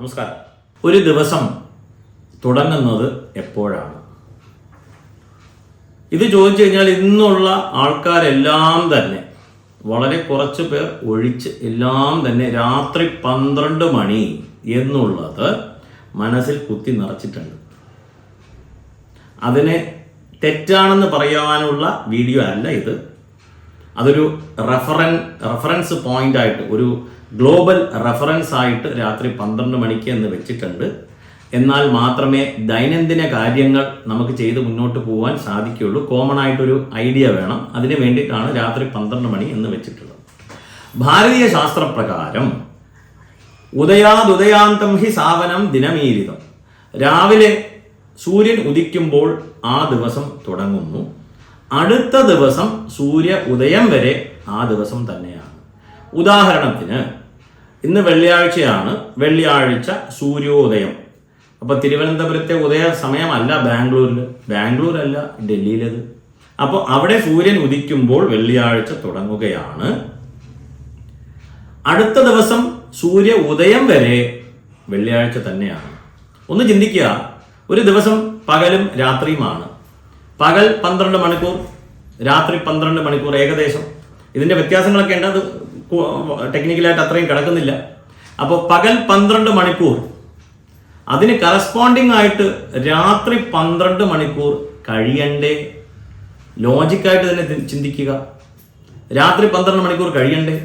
നമസ്കാരം. ഒരു ദിവസം തുടങ്ങുന്നത് എപ്പോഴാണ്? ഇത് ചോദിച്ചു കഴിഞ്ഞാൽ ഇന്നുള്ള ആൾക്കാരെല്ലാം തന്നെ വളരെ കുറച്ച് പേർ ഒഴിച്ച് എല്ലാം തന്നെ രാത്രി പന്ത്രണ്ട് മണി എന്നുള്ളത് മനസ്സിൽ കുത്തി നിറച്ചിട്ടുണ്ട്. അതിനെ തെറ്റാണെന്ന് പറയാനുള്ള വീഡിയോ അല്ല ഇത്. അതൊരു റെഫറൻ റെഫറൻസ് പോയിന്റ് ആയിട്ട് ഒരു ഗ്ലോബൽ റെഫറൻസ് ആയിട്ട് രാത്രി പന്ത്രണ്ട് മണിക്ക് എന്ന് വെച്ചിട്ടുണ്ട്. എന്നാൽ മാത്രമേ ദൈനംദിന കാര്യങ്ങൾ നമുക്ക് ചെയ്ത് മുന്നോട്ട് പോകാൻ സാധിക്കുകയുള്ളൂ. കോമൺ ആയിട്ടൊരു ഐഡിയ വേണം. അതിനു വേണ്ടിയിട്ടാണ് രാത്രി പന്ത്രണ്ട് മണി എന്ന് വെച്ചിട്ടുള്ളത്. ഭാരതീയ ശാസ്ത്രപ്രകാരം ഉദയാതുദയാന്തം ഹി സാവനം ദിനമീരിതം. രാവിലെ സൂര്യൻ ഉദിക്കുമ്പോൾ ആ ദിവസം തുടങ്ങുന്നു. അടുത്ത ദിവസം സൂര്യ ഉദയം വരെ ആ ദിവസം തന്നെയാണ്. ഉദാഹരണത്തിന് ഇന്ന് വെള്ളിയാഴ്ചയാണ് വെള്ളിയാഴ്ച സൂര്യോദയം. അപ്പോൾ തിരുവനന്തപുരത്തെ ഉദയ സമയമല്ല ബാംഗ്ലൂരിൽ ബാംഗ്ലൂർ അല്ല ഡൽഹിയിലത്. അപ്പോൾ അവിടെ സൂര്യൻ ഉദിക്കുമ്പോൾ വെള്ളിയാഴ്ച തുടങ്ങുകയാണ്. അടുത്ത ദിവസം സൂര്യ ഉദയം വരെ വെള്ളിയാഴ്ച തന്നെയാണ്. ഒന്ന് ചിന്തിക്കുക ഒരു ദിവസം പകലും രാത്രിയുമാണ്. പകൽ പന്ത്രണ്ട് മണിക്കൂർ രാത്രി പന്ത്രണ്ട് മണിക്കൂർ ഏകദേശം. ഇതിന്റെ വ്യത്യാസങ്ങളൊക്കെ ഉണ്ട്. അത് ടെക്നിക്കലായിട്ട് അത്രയും കിടക്കുന്നില്ല. അപ്പോൾ പകൽ പന്ത്രണ്ട് മണിക്കൂർ അതിന് കറസ്പോണ്ടിങ് ആയിട്ട് രാത്രി പന്ത്രണ്ട് മണിക്കൂർ കഴിയണ്ടേ? ലോജിക്കായിട്ട് തന്നെ ചിന്തിക്കുക. രാത്രി പന്ത്രണ്ട് മണിക്കൂർ കഴിയണ്ടേ?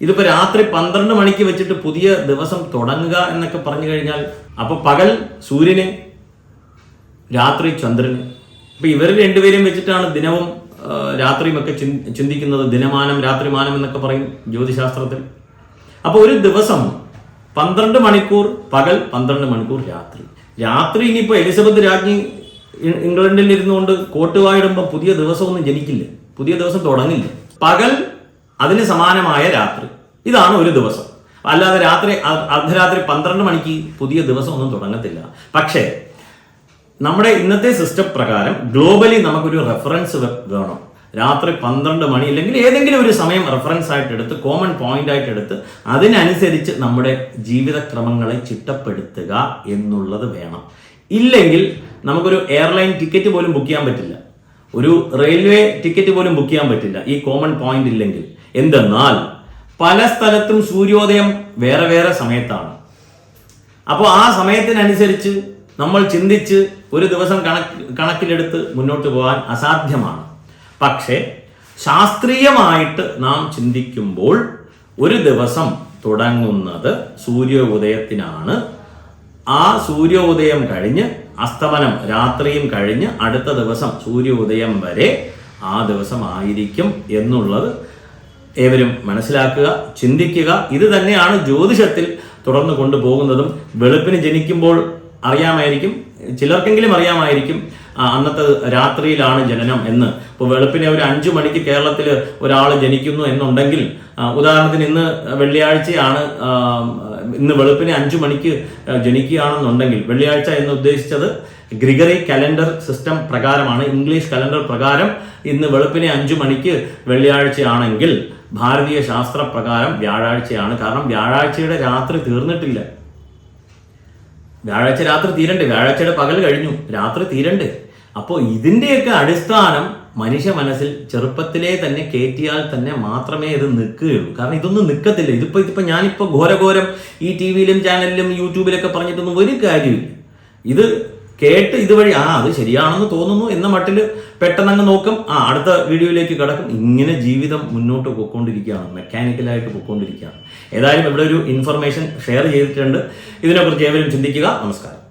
ഇതിപ്പോൾ രാത്രി പന്ത്രണ്ട് മണിക്ക് വെച്ചിട്ട് പുതിയ ദിവസം തുടങ്ങുക എന്നൊക്കെ പറഞ്ഞു കഴിഞ്ഞാൽ അപ്പോൾ പകൽ സൂര്യന് രാത്രി ചന്ദ്രന് ഇപ്പൊ ഇവർ രണ്ടുപേരും വെച്ചിട്ടാണ് ദിനവും രാത്രിയും ഒക്കെ ചിന്തിക്കുന്നത്. ദിനമാനം രാത്രിമാനം എന്നൊക്കെ പറയും ജ്യോതിശാസ്ത്രത്തിൽ. അപ്പൊ ഒരു ദിവസം പന്ത്രണ്ട് മണിക്കൂർ പകൽ പന്ത്രണ്ട് മണിക്കൂർ രാത്രി. രാത്രി ഇനിയിപ്പോ എലിസബത്ത് രാജ്ഞി ഇംഗ്ലണ്ടിൽ ഇരുന്നുകൊണ്ട് കോട്ടുവായിടുമ്പോൾ പുതിയ ദിവസമൊന്നും ജനിക്കില്ല. പുതിയ ദിവസം തുടങ്ങില്ല. പകൽ അതിന് സമാനമായ രാത്രി. ഇതാണ് ഒരു ദിവസം. അല്ലാതെ രാത്രി അർദ്ധരാത്രി പന്ത്രണ്ട് മണിക്ക് പുതിയ ദിവസം ഒന്നും തുടങ്ങത്തില്ല. പക്ഷേ നമ്മുടെ ഇന്നത്തെ സിസ്റ്റം പ്രകാരം ഗ്ലോബലി നമുക്കൊരു റെഫറൻസ് വേണം. രാത്രി പന്ത്രണ്ട് മണി അല്ലെങ്കിൽ ഏതെങ്കിലും ഒരു സമയം റെഫറൻസ് ആയിട്ട് എടുത്ത് കോമൺ പോയിന്റ് ആയിട്ട് എടുത്ത് അതിനനുസരിച്ച് നമ്മുടെ ജീവിതക്രമങ്ങളെ ചിട്ടപ്പെടുത്തുക എന്നുള്ളത് വേണം. ഇല്ലെങ്കിൽ നമുക്കൊരു എയർലൈൻ ടിക്കറ്റ് പോലും ബുക്ക് ചെയ്യാൻ പറ്റില്ല. ഒരു റെയിൽവേ ടിക്കറ്റ് പോലും ബുക്ക് ചെയ്യാൻ പറ്റില്ല. ഈ കോമൺ പോയിന്റ് ഇല്ലെങ്കിൽ. എന്തെന്നാൽ പല സ്ഥലത്തും സൂര്യോദയം വേറെ വേറെ സമയത്താണ്. അപ്പോൾ ആ സമയത്തിനനുസരിച്ച് നമ്മൾ ചിന്തിച്ച് ഒരു ദിവസം കണക്ക് കണക്കിലെടുത്ത് മുന്നോട്ട് പോകാൻ അസാധ്യമാണ്. പക്ഷേ ശാസ്ത്രീയമായിട്ട് നാം ചിന്തിക്കുമ്പോൾ ഒരു ദിവസം തുടങ്ങുന്നത് സൂര്യോദയത്തിനാണ്. ആ സൂര്യോദയം കഴിഞ്ഞ് അസ്തമനം രാത്രിയും കഴിഞ്ഞ് അടുത്ത ദിവസം സൂര്യോദയം വരെ ആ ദിവസം ആയിരിക്കും എന്നുള്ളത് ഏവരും മനസ്സിലാക്കുക ചിന്തിക്കുക. ഇത് തന്നെയാണ് ജ്യോതിഷത്തിൽ തുടർന്ന് കൊണ്ടുപോകുന്നതും വെളുപ്പിന് ജനിക്കുമ്പോൾ അറിയാമായിരിക്കും ചിലർക്കെങ്കിലും അറിയാമായിരിക്കും അന്നത്തെ രാത്രിയിലാണ് ജനനം എന്ന്. ഇപ്പോൾ വെളുപ്പിനെ ഒരു അഞ്ചു മണിക്ക് കേരളത്തിൽ ഒരാൾ ജനിക്കുന്നു എന്നുണ്ടെങ്കിൽ ഉദാഹരണത്തിന് ഇന്ന് വെള്ളിയാഴ്ചയാണ് ഇന്ന് വെളുപ്പിനെ അഞ്ചു മണിക്ക് ജനിക്കുകയാണെന്നുണ്ടെങ്കിൽ വെള്ളിയാഴ്ച എന്ന് ഉദ്ദേശിച്ചത് ഗ്രിഗറി കലണ്ടർ സിസ്റ്റം പ്രകാരമാണ് ഇംഗ്ലീഷ് കലണ്ടർ പ്രകാരം ഇന്ന് വെളുപ്പിനെ അഞ്ചു മണിക്ക് വെള്ളിയാഴ്ചയാണെങ്കിൽ ഭാരതീയ ശാസ്ത്ര പ്രകാരം വ്യാഴാഴ്ചയാണ്. കാരണം വ്യാഴാഴ്ചയുടെ രാത്രി തീർന്നിട്ടില്ല. വ്യാഴാഴ്ച രാത്രി തീരണ്ടേ. വ്യാഴാഴ്ചയുടെ പകൽ കഴിഞ്ഞു. രാത്രി തീരണ്ടേ. അപ്പോൾ ഇതിന്റെയൊക്കെ അടിസ്ഥാനം മനുഷ്യ മനസ്സിൽ ചെറുപ്പത്തിലെ തന്നെ കയറ്റിയാൽ തന്നെ മാത്രമേ ഇത് നിൽക്കുകയുള്ളൂ. കാരണം ഇതൊന്നും നിൽക്കത്തില്ല. ഇതിപ്പോൾ ഇതിപ്പോൾ ഞാനിപ്പോൾ ഘോരഘോരം ഈ ടി വിയിലും ചാനലിലും യൂട്യൂബിലൊക്കെ പറഞ്ഞിട്ടൊന്നും ഒരു കാര്യമില്ല ഇത് കേട്ട് ഇതുവഴി ആ അത് ശരിയാണെന്ന് തോന്നുന്നു എന്ന മട്ടിൽ പെട്ടെന്നങ്ങ് നോക്കും. ആ അടുത്ത വീഡിയോയിലേക്ക് കടക്കും. ഇങ്ങനെ ജീവിതം മുന്നോട്ട് പോയിക്കൊണ്ടിരിക്കുകയാണ്. മെക്കാനിക്കലായിട്ട് പോയിക്കൊണ്ടിരിക്കുകയാണ്. ഏതായാലും ഇവിടെ ഒരു ഇൻഫർമേഷൻ ഷെയർ ചെയ്തിട്ടുണ്ട്. ഇതിനെക്കുറിച്ച് ഏവരും ചിന്തിക്കുക. നമസ്കാരം.